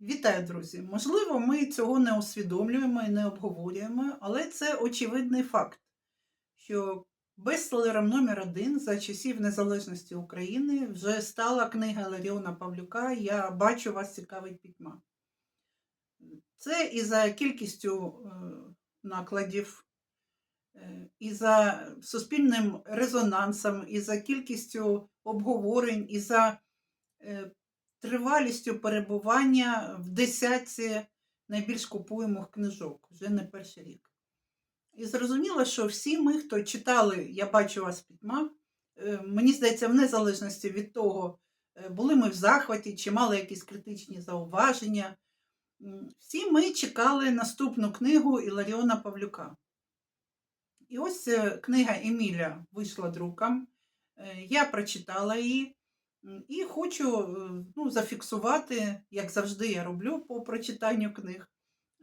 Вітаю, друзі! Можливо, ми цього не усвідомлюємо і не обговорюємо, але це очевидний факт, що бестселером номер один за часів незалежності України вже стала книга Ларіона Павлюка Я бачу вас цікавить пітьма. Це і за кількістю е, накладів, е, і за суспільним резонансом, і за кількістю обговорень, і за е, тривалістю перебування в десятці найбільш купуємих книжок вже не перший рік. І зрозуміло, що всі ми, хто читали Я бачу вас пітьма, е, мені здається, в незалежності від того, е, були ми в захваті чи мали якісь критичні зауваження. Всі ми чекали наступну книгу Іларіона Павлюка. І ось е, книга Еміля вийшла друком. Я прочитала її. І хочу е, ну, зафіксувати, як завжди я роблю по прочитанню книг,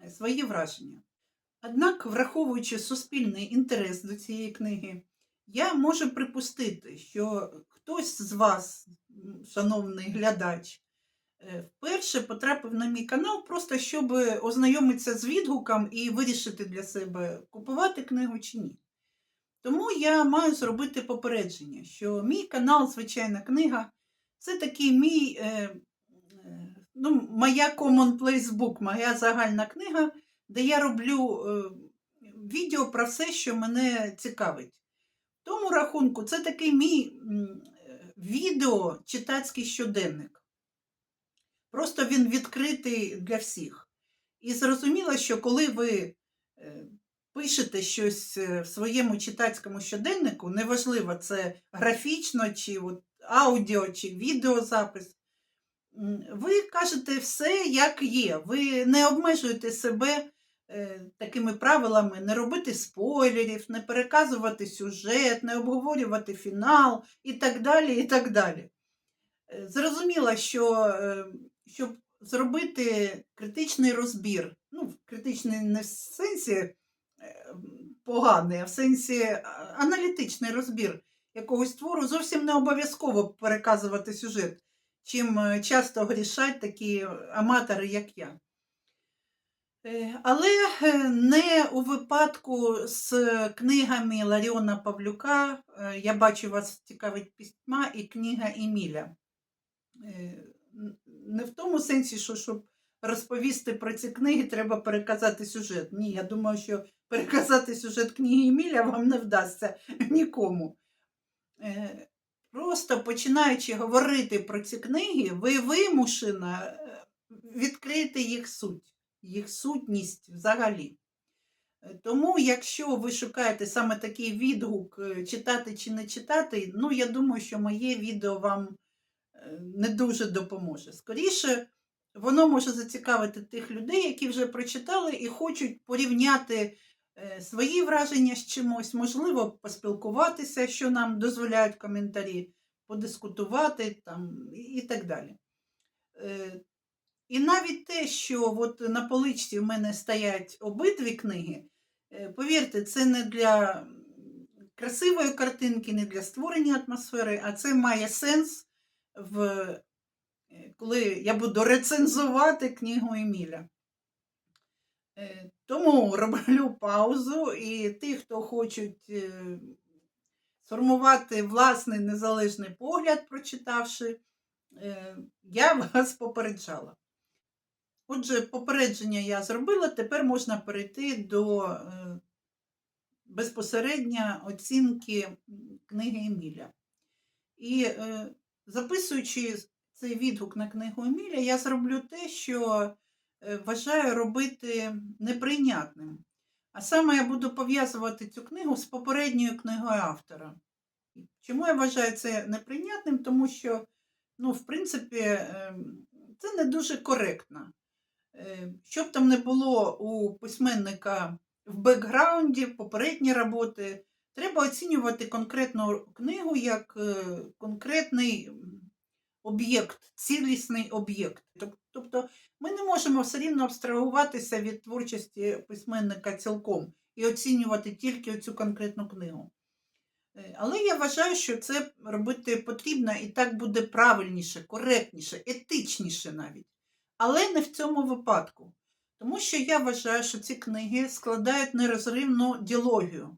е, свої враження. Однак, враховуючи суспільний інтерес до цієї книги, я можу припустити, що хтось з вас, шановний глядач, е, вперше потрапив на мій канал, просто щоб ознайомитися з відгуком і вирішити для себе, купувати книгу чи ні. Тому я маю зробити попередження, що мій канал Звичайна книга це такий мій, е, е, ну, моя commonplace book, моя загальна книга, де я роблю е, відео про все, що мене цікавить. В тому рахунку, це такий мій відео читацький щоденник. Просто він відкритий для всіх. І зрозуміло, що коли ви е, пишете щось е, в своєму читацькому щоденнику, неважливо, це графічно, чи от аудіо, чи відеозапис, ви кажете все, як є. Ви не обмежуєте себе е, такими правилами не робити спойлерів, не переказувати сюжет, не обговорювати фінал і так далі. і так далі. Е, Зрозуміло, що е, щоб зробити критичний розбір, ну, критичний не в сенсі поганий, а в сенсі аналітичний розбір якогось твору, зовсім не обов'язково переказувати сюжет, чим е, часто грішать такі аматори, як я. Е, Але е, не у випадку з книгами Ларіона Павлюка Я бачу вас цікавить письма і книга Еміля. Не в тому сенсі, що щоб розповісти про ці книги, треба переказати сюжет. Ні, я думаю, що переказати сюжет книги Еміля вам не вдасться нікому. Е, Просто починаючи говорити про ці книги, ви вимушено е, відкрити їх суть, їх сутність взагалі. Е, Тому, якщо ви шукаєте саме такий відгук, читати чи не читати, ну я думаю, що моє відео вам не дуже допоможе. Скоріше, воно може зацікавити тих людей, які вже прочитали і хочуть порівняти свої враження з чимось, можливо, поспілкуватися, що нам дозволяють коментарі, подискутувати там, і- так далі. Е, І навіть те, що от на поличці в мене стоять обидві книги, е, повірте, це не для красивої картинки, не для створення атмосфери, а це має сенс, в, е, коли я буду рецензувати книгу Еміля. Тому роблю паузу, і ті, хто хочуть е, сформувати власний незалежний погляд, прочитавши, е, я вас попереджала. Отже, попередження я зробила, тепер можна перейти до е, безпосередньо оцінки книги Еміля. І записуючи цей відгук на книгу Еміля, я зроблю те, що вважаю робити неприйнятним. А саме я буду пов'язувати цю книгу з попередньою книгою автора. Чому я вважаю це неприйнятним? Тому що, ну, в принципі, ем, це не дуже коректно. Е, Що б там не було у письменника в бекграунді, попередні роботи, треба оцінювати конкретну книгу як е, конкретний об'єкт, цілісний об'єкт. Тобто ми не можемо все рівно абстрагуватися від творчості письменника цілком і оцінювати тільки цю конкретну книгу. Е, Але я вважаю, що це робити потрібно і так буде правильніше, коректніше, етичніше навіть. Але не в цьому випадку. Тому що я вважаю, що ці книги складають нерозривну діалогію.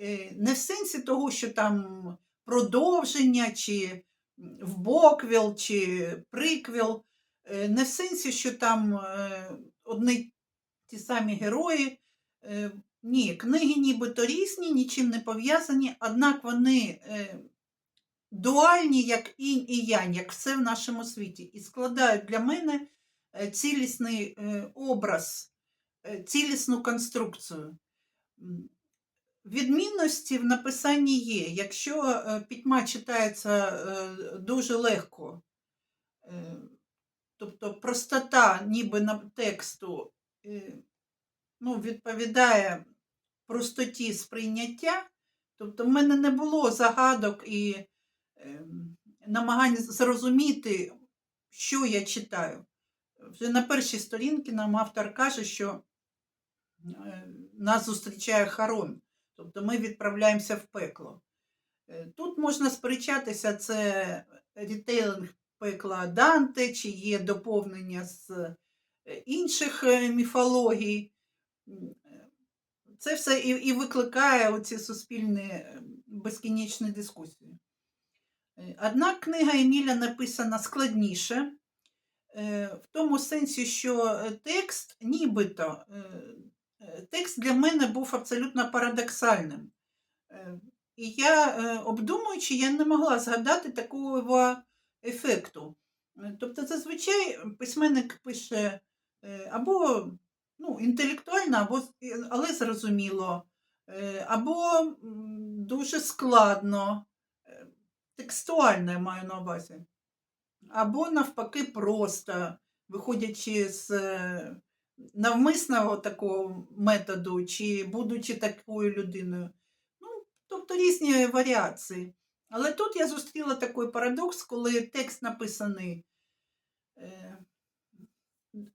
Е, Не в сенсі того, що там продовження, чи вбоквіл, чи приквіл, Е, не в сенсі, що там е, одні ті самі герої. Е, Ні, книги нібито різні, нічим не пов'язані, однак вони дуальні, як інь і янь, як все в нашому світі, і складають для мене цілісний образ, цілісну конструкцію. Відмінності в написанні є. Якщо е, пітьма читається е, дуже легко, е, тобто простота ніби на тексту ну, відповідає простоті сприйняття, тобто в мене не було загадок і намагань зрозуміти, що я читаю. Вже на першій сторінці нам автор каже, що нас зустрічає Харон, тобто ми відправляємося в пекло. Е, Тут можна сперечатися, це рітейлинг пекла Данте, чи є доповнення з е, інших е, міфологій. Це все і, і викликає оці суспільні безкінечні дискусії. Однак книга Еміля написана складніше, в тому сенсі, що текст нібито, текст для мене був абсолютно парадоксальним. Е, І я, е, обдумуючи, я не могла згадати такого ефекту. Е, Тобто, зазвичай письменник пише е, або ну, інтелектуально, або, е, але зрозуміло, е, або дуже складно, е, текстуально я маю на увазі, або навпаки просто, виходячи з е, навмисного такого методу, чи будучи такою людиною. Ну, тобто різні варіації. Але тут я зустріла такий парадокс, коли текст написаний е,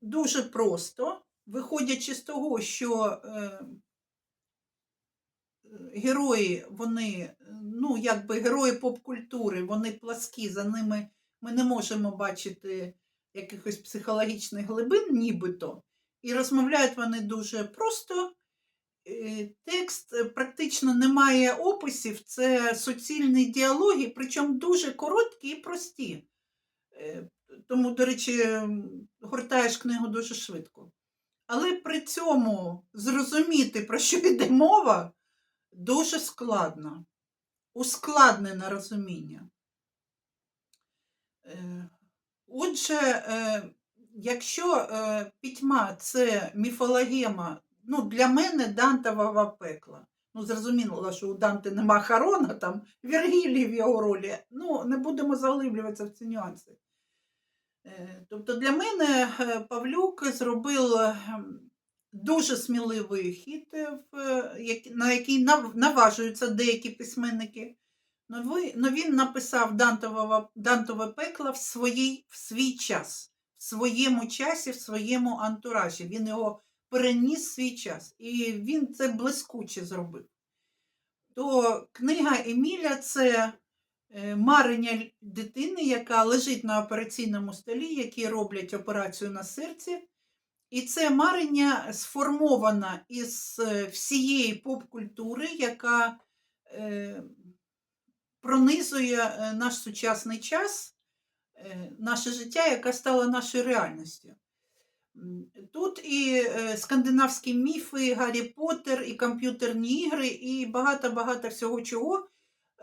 дуже просто, виходячи з того, що е, герої, вони, ну, якби герої поп-культури, вони пласкі, за ними ми не можемо бачити якихось психологічних глибин, нібито, і розмовляють вони дуже просто. Е, Текст е, практично не має описів, це суцільні діалоги, причому дуже короткі і прості. Е, Тому, до речі, гортаєш книгу дуже швидко. Але при цьому зрозуміти, про що йде мова, дуже складно. Ускладнене розуміння. Отже, якщо е, пітьма це міфологема, ну, для мене Дантова пекла. Ну, зрозуміло, що у Данте нема Харона, там Вергілій в його ролі. Ну, не будемо заглиблюватися в ці нюанси. Е, Тобто для мене е, Павлюк зробив ем, дуже сміливий хід, на який нав- наважуються деякі письменники. Ви, но він написав Дантове, пекло в, своїй, в свій час, своєму часі, в своєму антуражі. Він його переніс свій час. І він це блискуче зробив. То книга Еміля це е, марення дитини, яка лежить на операційному столі, які роблять операцію на серці. І це марення сформовано із е, всієї поп-культури, яка е, пронизує наш сучасний час, наше життя, яка стала нашою реальністю. Тут і е, скандинавські міфи, Гаррі Поттер, і комп'ютерні ігри, і багато-багато всього чого,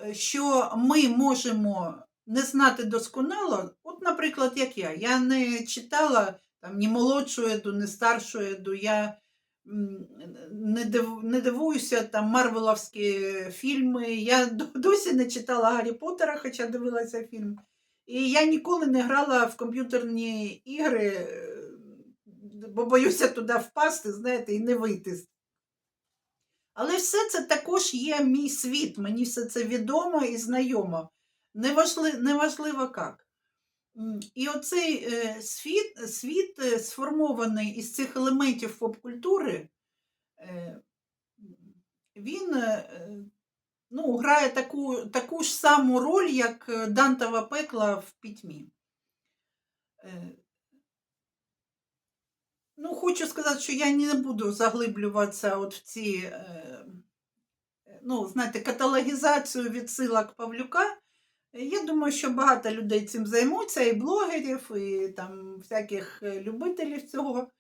е, що ми можемо не знати досконало. От, наприклад, як я. Я не читала там, ні молодшу еду, ні старшу еду. Я не, не дивуюся там марвеловські фільми. Я досі не читала Гаррі Поттера, хоча дивилася фільм. І я ніколи не грала в комп'ютерні ігри, е, бо боюся туди впасти, знаєте, і не вийти. Але все це також є мій світ, мені все це відомо і знайомо. Неважливо, неважливо як. І оцей е, світ, світ е, сформований із цих елементів поп-культури, він ну, грає таку, таку ж саму роль, як е, Дантова пекла в пітьмі. Е, Ну, хочу сказати, що я не буду заглиблюватися от в ці, е, ну, знаєте, каталогізацію відсилок Павлюка. Я думаю, що багато людей цим займуться, і блогерів, і там всяких любителів цього.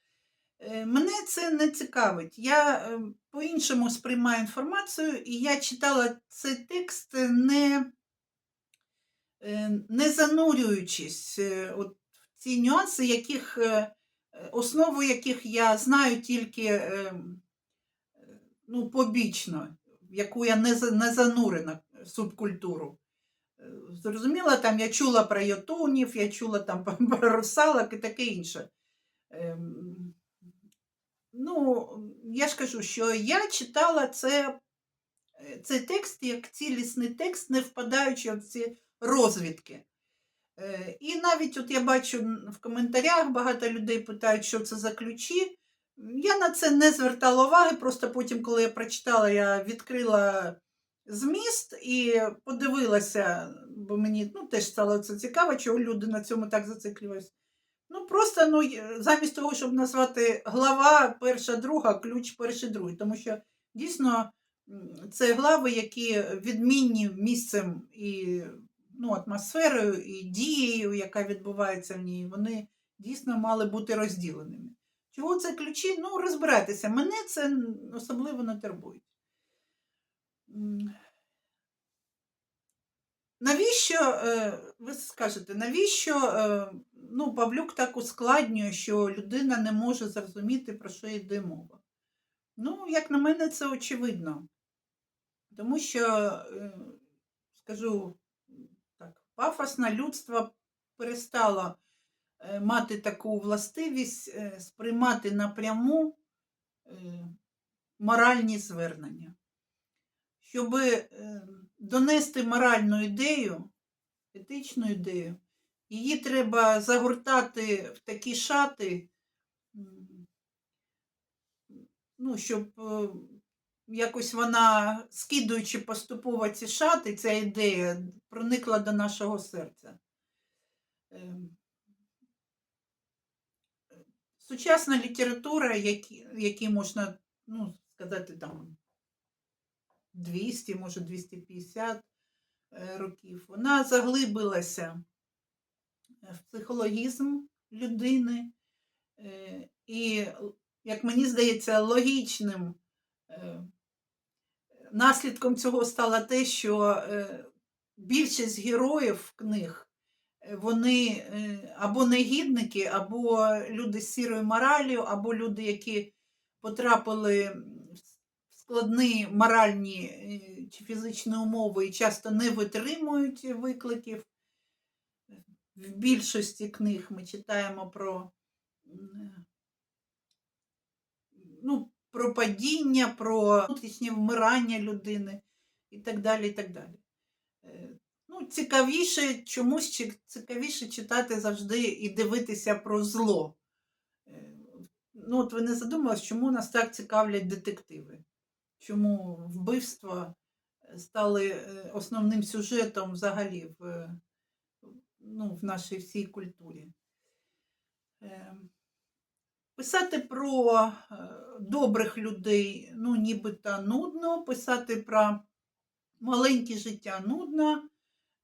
Е, Мене це не цікавить. Я е, по-іншому сприймаю інформацію, і я читала цей текст не, е, не занурюючись е, от в ці нюанси, яких, основу яких я знаю тільки ну, побічно, в яку я не, не занурена субкультуру. Зрозуміла, там я чула про йотунів, я чула там про русалок і таке інше. Ну, я ж кажу, що я читала це, е, цей текст як цілісний текст, не впадаючи в ці розвідки. Е, І навіть от я бачу в коментарях багато людей питають, що це за ключі. Я на це не звертала уваги, просто потім, коли я прочитала, я відкрила зміст і подивилася, бо мені ну, теж стало це цікаво, чого люди на цьому так зациклювалися. Ну, просто ну, замість того, щоб назвати глава перша, друга, ключ перший, другий. Тому що дійсно це глави, які відмінні місцем і ну, атмосферою, і дією, яка відбувається в ній, вони дійсно мали бути розділеними. Чого це ключі? Ну, розбирайтеся. Мене це особливо не турбує. Навіщо, е, ви скажете, навіщо е, ну, Павлюк так ускладнює, що людина не може зрозуміти, про що йде мова? Ну, як на мене, це очевидно. Тому що, е, скажу так, пафосне людство перестало е, мати таку властивість е, сприймати напряму моральні звернення. Щоб донести моральну ідею, етичну ідею, її треба загортати в такі шати, ну, щоб е, якось вона, скидуючи поступово ці шати, ця ідея проникла до нашого серця. Ем, Сучасна література, які, можна ну, сказати, там 200, може 250 е, років, вона заглибилася в психологізм людини. е, І, як мені здається, логічним е, наслідком цього стало те, що е, більшість героїв книг е, вони е, або негідники, або люди з сірою моралью, або люди, які потрапили в складні моральні е, чи фізичні умови і часто не витримують викликів. В більшості книг ми читаємо про, ну, про падіння, про внутрішнє вмирання людини і так далі. І так далі. Е, Ну, цікавіше, чомусь цікавіше читати завжди і дивитися про зло. Е, Ну, от ви не задумувались, чому нас так цікавлять детективи? Чому вбивства стали е, основним сюжетом взагалі в, ну, в нашій всій культурі? Е, Писати про е, добрих людей, ну, нібито нудно, писати про маленьке життя нудно,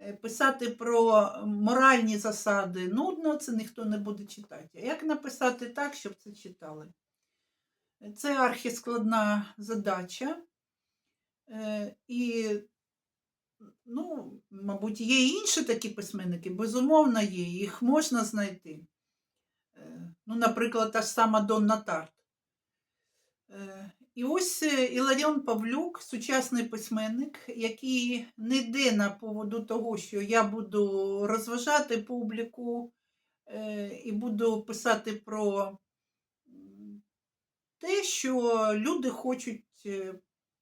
е, писати про моральні засади нудно, це ніхто не буде читати. А як написати так, щоб це читали? Це архіскладна задача. І, ну, мабуть, є і інші такі письменники, безумовно, є, їх можна знайти. Е, Ну, наприклад, та ж сама Донна Тарт. Е, І ось е, Іларіон Павлюк, сучасний письменник, який не йде на поводу того, що я буду розважати публіку і буду писати про те, що люди хочуть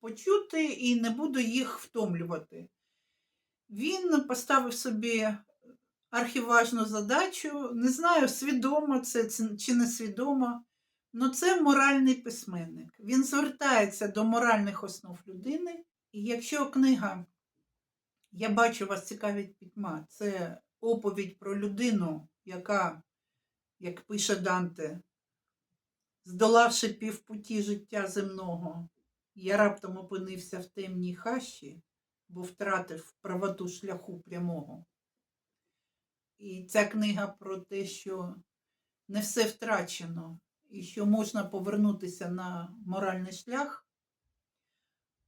почути, і не буду їх втомлювати. Він поставив собі архіважну задачу. Не знаю, свідомо це чи не свідомо. але це моральний письменник. Він звертається до моральних основ людини. І якщо книга, я бачу, вас цікавить пітьма, це оповідь про людину, яка, як пише Данте, Здолавши півпуті життя земного, я раптом опинився в темній хащі, бо втратив правоту шляху прямого. І ця книга про те, що не все втрачено, і що можна повернутися на моральний шлях,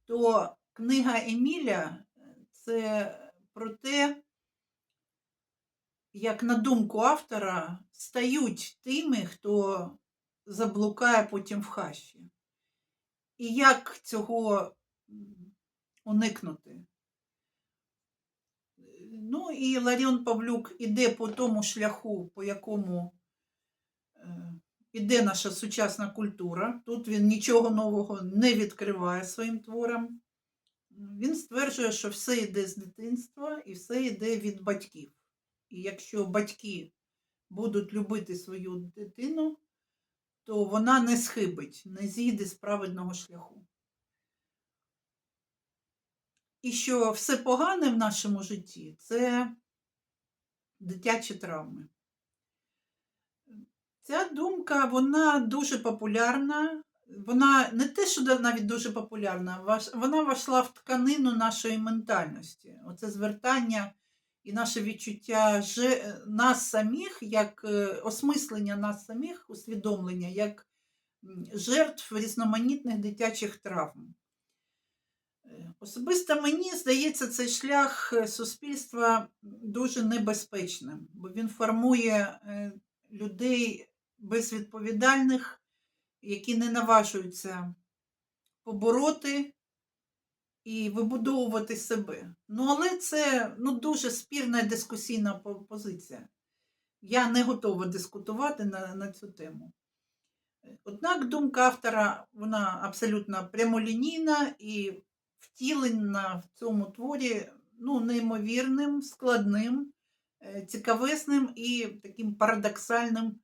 то книга Еміля це про те, як на думку автора, стають тими, хто заблукає потім в хащі. І як цього уникнути? Ну і Ларіон Павлюк іде по тому шляху, по якому е, іде наша сучасна культура. Тут він нічого нового не відкриває своїм творам. Він стверджує, що все йде з дитинства і все йде від батьків. І якщо батьки будуть любити свою дитину, то вона не схибить, не зійде з праведного шляху. І що все погане в нашому житті це дитячі травми. Ця думка, вона дуже популярна. Вона не те, що навіть дуже популярна, вона війшла в тканину нашої ментальності. Оце звертання і наше відчуття нас самих, як е, осмислення нас самих, усвідомлення, як жертв різноманітних дитячих травм. Особисто мені здається, цей шлях е, суспільства дуже небезпечним, бо він формує е, людей безвідповідальних, які не наважуються побороти і вибудовувати себе. Ну, але це ну, дуже спірна дискусійна позиція. Я не готова дискутувати на, на цю тему. Однак думка автора вона абсолютно прямолінійна і втілена в цьому творі ну, неймовірним, складним, е, цікавесним і таким парадоксальним,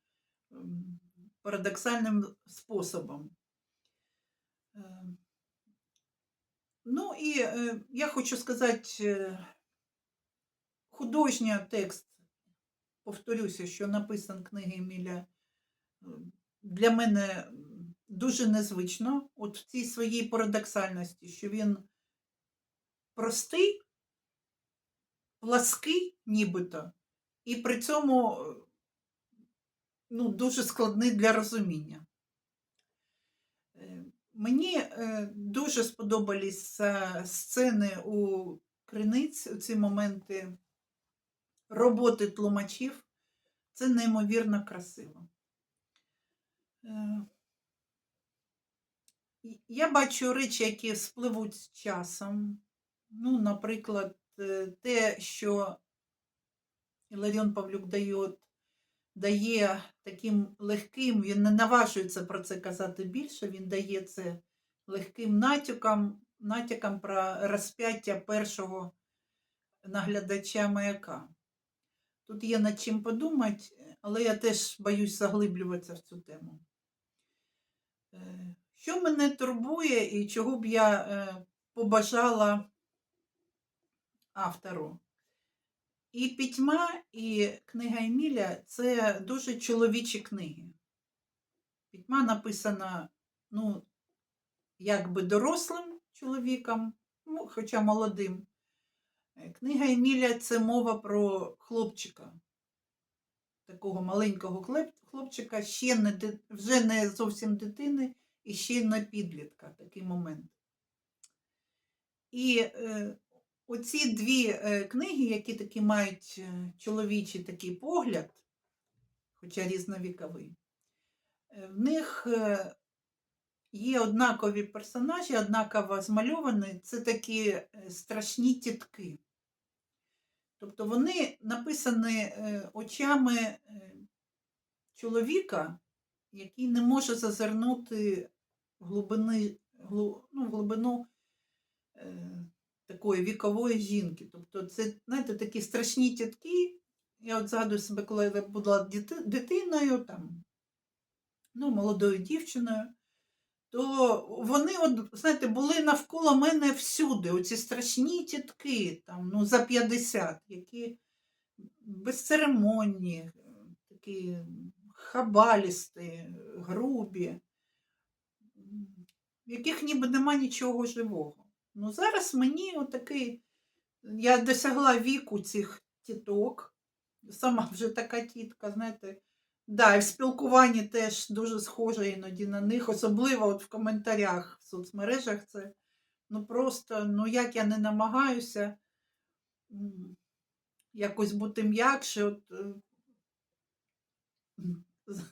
парадоксальним способом. Е, Ну і е, я хочу сказати, художній текст, повторюся, що написан книги Еміля, е, для мене дуже незвично, от в цій своїй парадоксальності, що він простий, плаский, нібито, і при цьому е, ну, дуже складний для розуміння. Е, Мені е, дуже сподобалися сцени у криниць, у ці моменти роботи тлумачів. Це неймовірно красиво. Е, Я бачу речі, які спливуть з часом. Ну, наприклад, е, те, що Іларіон Павлюк дає, дає таким легким, він не наважується про це казати більше, він дає це легким натяком, натяком про розп'яття першого наглядача маяка. Тут є над чим подумати, але я теж боюсь заглиблюватися в цю тему. Що мене турбує і чого б я е, побажала автору? І пітьма, і книга Еміля це дуже чоловічі книги. Пітьма написана, ну, якби дорослим чоловіком, ну, хоча молодим. Е, Книга Еміля це мова про хлопчика, такого маленького хлопчика, ще не, вже не зовсім дитини і ще не підлітка, такий момент. І е, оці дві е, книги, які такі мають е, чоловічий такий погляд, хоча різновіковий, е, в них є однакові персонажі, однаково змальовані. Це такі страшні тітки. Тобто вони написані очами чоловіка, який не може зазирнути глибини, глу- ну, глибину е, такої вікової жінки. Тобто це, знаєте, такі страшні тітки. Я от згадую себе, коли я була дитиною, там, ну, молодою дівчиною, то вони, от, знаєте, були навколо мене всюди. Оці страшні тітки, там, ну, за 50, які безцеремонні, такі хабалісти, грубі. В яких ніби нема нічого живого. Ну, зараз мені отакий, я досягла віку цих тіток, сама вже така тітка, знаєте. Да, і в спілкуванні теж дуже схожа іноді на них, особливо от в коментарях в соцмережах це ну просто, ну як я не намагаюся якось бути м'якше, от, е,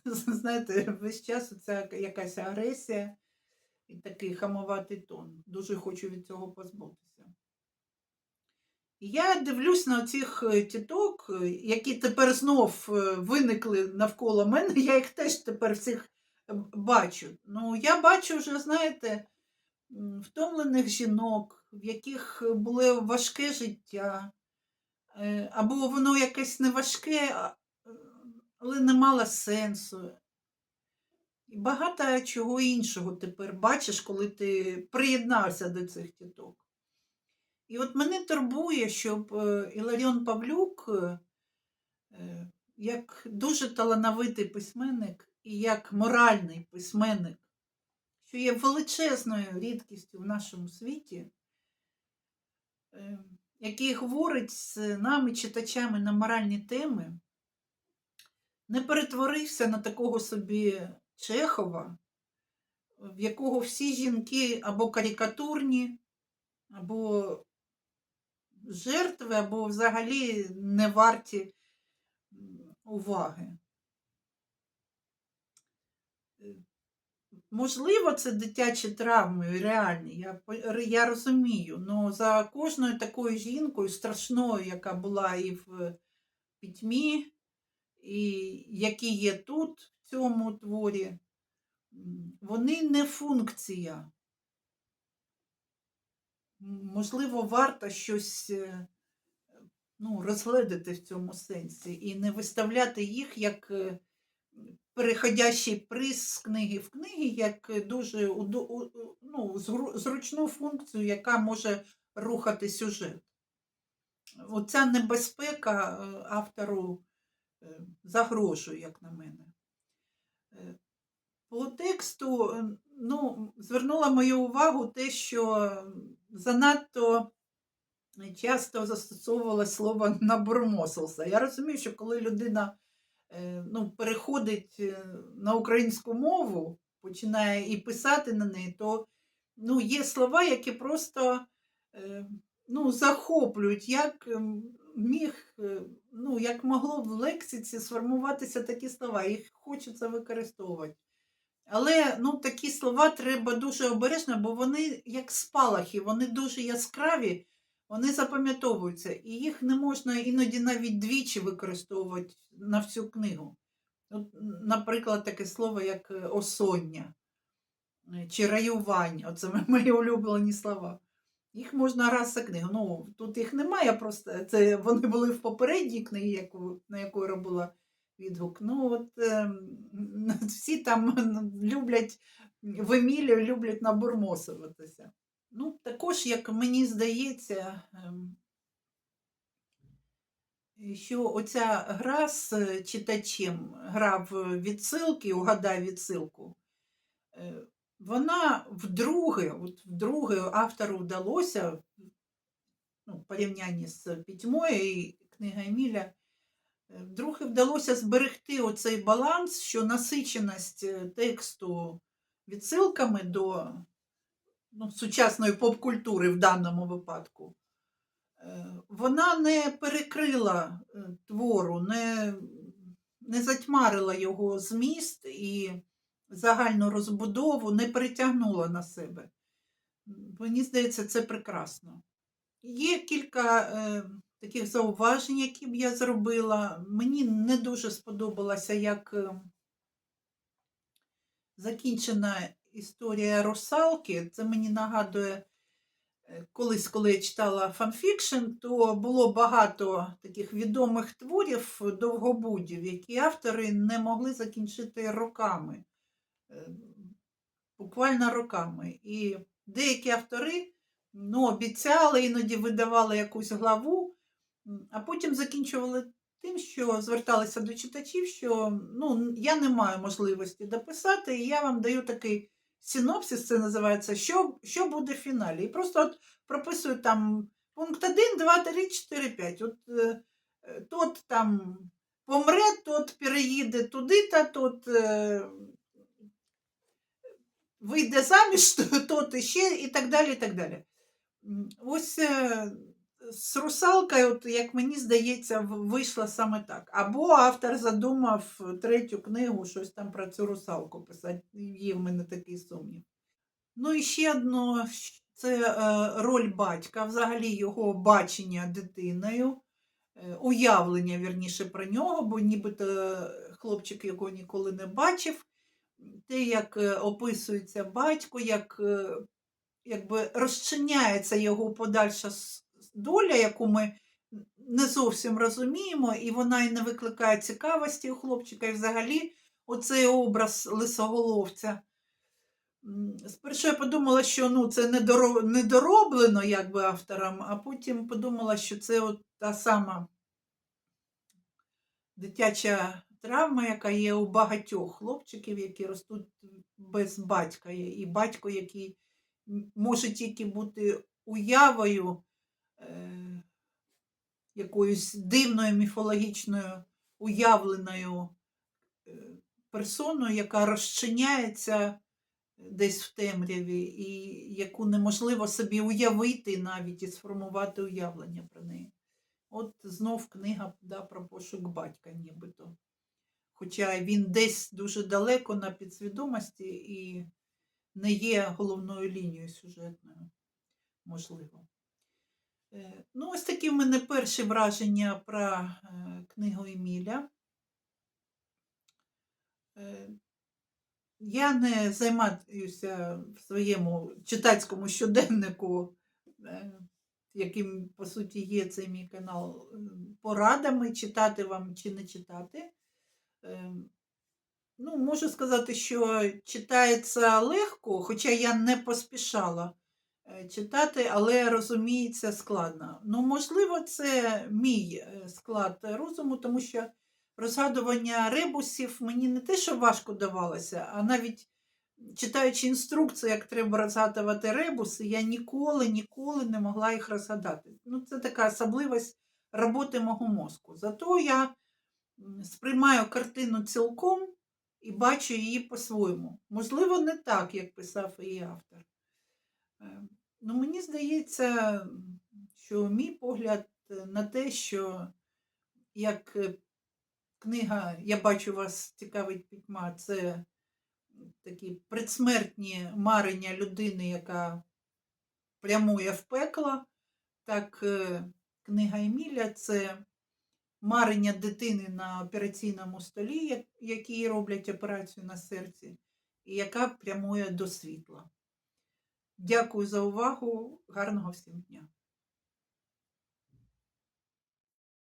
знаєте, весь час ця якась агресія і такий хамоватий тон. Дуже хочу від цього позбутися. Я дивлюсь на цих тіток, е, які тепер знов е, виникли навколо мене. Я їх теж тепер всіх е, бачу. Ну, я бачу вже, знаєте, втомлених жінок, в яких було важке життя, е, або воно якесь не важке, е, але не мало сенсу. І багато чого іншого тепер бачиш, коли ти приєднався до цих тіток. І от мене турбує, щоб е, Іларіон Павлюк, е, е, як дуже талановитий письменник і як моральний письменник, що є величезною рідкістю в нашому світі, який говорить з нами, читачами, на моральні теми, не перетворився на такого собі Чехова, в якого всі жінки або карикатурні, або жертви, або взагалі не варті уваги. Е, Можливо, це дитячі травми реальні, я, я розумію, але за кожною такою жінкою страшною, яка була і в пітьмі, і які є тут, цьому творі, вони не функція. Можливо, варто щось е, ну, розгледити в цьому сенсі і не виставляти їх як е, переходящий приз з книги в книги, як е, дуже ну, зручну функцію, яка може рухати сюжет. Оця небезпека автору загрожує, як на мене. По тексту ну, звернула мою увагу те, що занадто часто застосовувала слово набурмосився. Я розумію, що коли людина е, ну, переходить е, на українську мову, починає і писати на неї, то ну, є слова, які просто е, ну, захоплюють, як міг, е, ну, як могло в лексиці сформуватися такі слова, їх хочеться використовувати. Але ну, такі слова треба дуже обережно, бо вони як спалахи, вони дуже яскраві, вони запам'ятовуються, і їх не можна іноді навіть двічі використовувати на всю книгу. От, наприклад, таке слово, як е, осоння е, чи раювання. Оце мої улюблені слова. Їх можна раз за книгу. Ну, тут їх немає, просто це вони були в попередній книгі, яку, на яку робила відгук. Ну, от ем, всі там люблять в Емілі, люблять набурмосуватися. Ну, також, як мені здається, ем, що оця гра з читачем, гра в відсилки, угадай відсилку, е, вона вдруге, от вдруге автору вдалося, ну, в порівнянні з пітьмою і книга Еміля, е, вдруге вдалося зберегти оцей баланс, що насиченість е, тексту відсилками до ну, сучасної поп-культури в даному випадку, е, вона не перекрила твору, не, не затьмарила його зміст і загальну розбудову, не перетягнула на себе. Мені здається, це прекрасно. Є кілька е, таких зауважень, які б я зробила. Мені не дуже сподобалося, як е, закінчена історія русалки. Це мені нагадує, е, колись, коли я читала фанфікшн, то було багато таких відомих творів довгобудів, які автори не могли закінчити роками, буквально роками. І деякі автори ну, обіцяли, іноді видавали якусь главу, а потім закінчували тим, що зверталися до читачів, що ну, я не маю можливості дописати, і я вам даю такий синопсис, це називається, що, що буде в фіналі. І просто от прописують там пункт 1, 2, 3, 4, 5. От е, е, тот там помре, тот переїде туди, та тот е, вийде заміж, тот іще, і так далі. і так далі. Ось з русалкою, от, як мені здається, вийшло саме так. Або автор задумав третю книгу, щось там про цю русалку писати. Є в мене такий сумнів. Ну і ще одно це е, роль батька, взагалі його бачення дитиною, е, уявлення вірніше про нього, бо нібито е, хлопчик його ніколи не бачив. Те, як е, описується батько, як е, якби розчиняється його подальша доля, яку ми не зовсім розуміємо, і вона і не викликає цікавості у хлопчика. І взагалі оцей образ лисоголовця. Спершу я подумала, що ну, це недоро- недороблено якби автором, а потім подумала, що це от та сама дитяча травма, яка є у багатьох хлопчиків, які ростуть без батька, і батько, який може тільки бути уявою е, якоюсь дивною міфологічною уявленою е, персоною, яка розчиняється десь в темряві, і яку неможливо собі уявити навіть і сформувати уявлення про неї. От знов книга да, про пошук батька, нібито. Хоча він десь дуже далеко на підсвідомості і не є головною лінією сюжетною, можливо. Е, Ну, ось такі в мене перші враження про е, книгу Еміля. Е, Я не займаюся в своєму читацькому щоденнику, яким, по суті, є цей мій канал, порадами читати вам чи не читати. Е, Ну, можу сказати, що читається легко, хоча я не поспішала е, читати, але розуміється складно. Ну, можливо, це мій е, склад розуму, тому що розгадування ребусів мені не те, що важко давалося, а навіть читаючи інструкцію, як треба розгадувати ребуси, я ніколи, ніколи не могла їх розгадати. Ну, це така особливість роботи мого мозку. Зато я сприймаю картину цілком і бачу її по-своєму. Можливо, не так, як писав її автор. Е, Ну, мені здається, що мій погляд е, на те, що як е, книга Я бачу вас цікавить пітьма, це такі предсмертні марення людини, яка прямує в пекло, так книга Еміля це марення дитини на операційному столі, які роблять операцію на серці, і яка прямує до світла. Дякую за увагу. Гарного всім дня!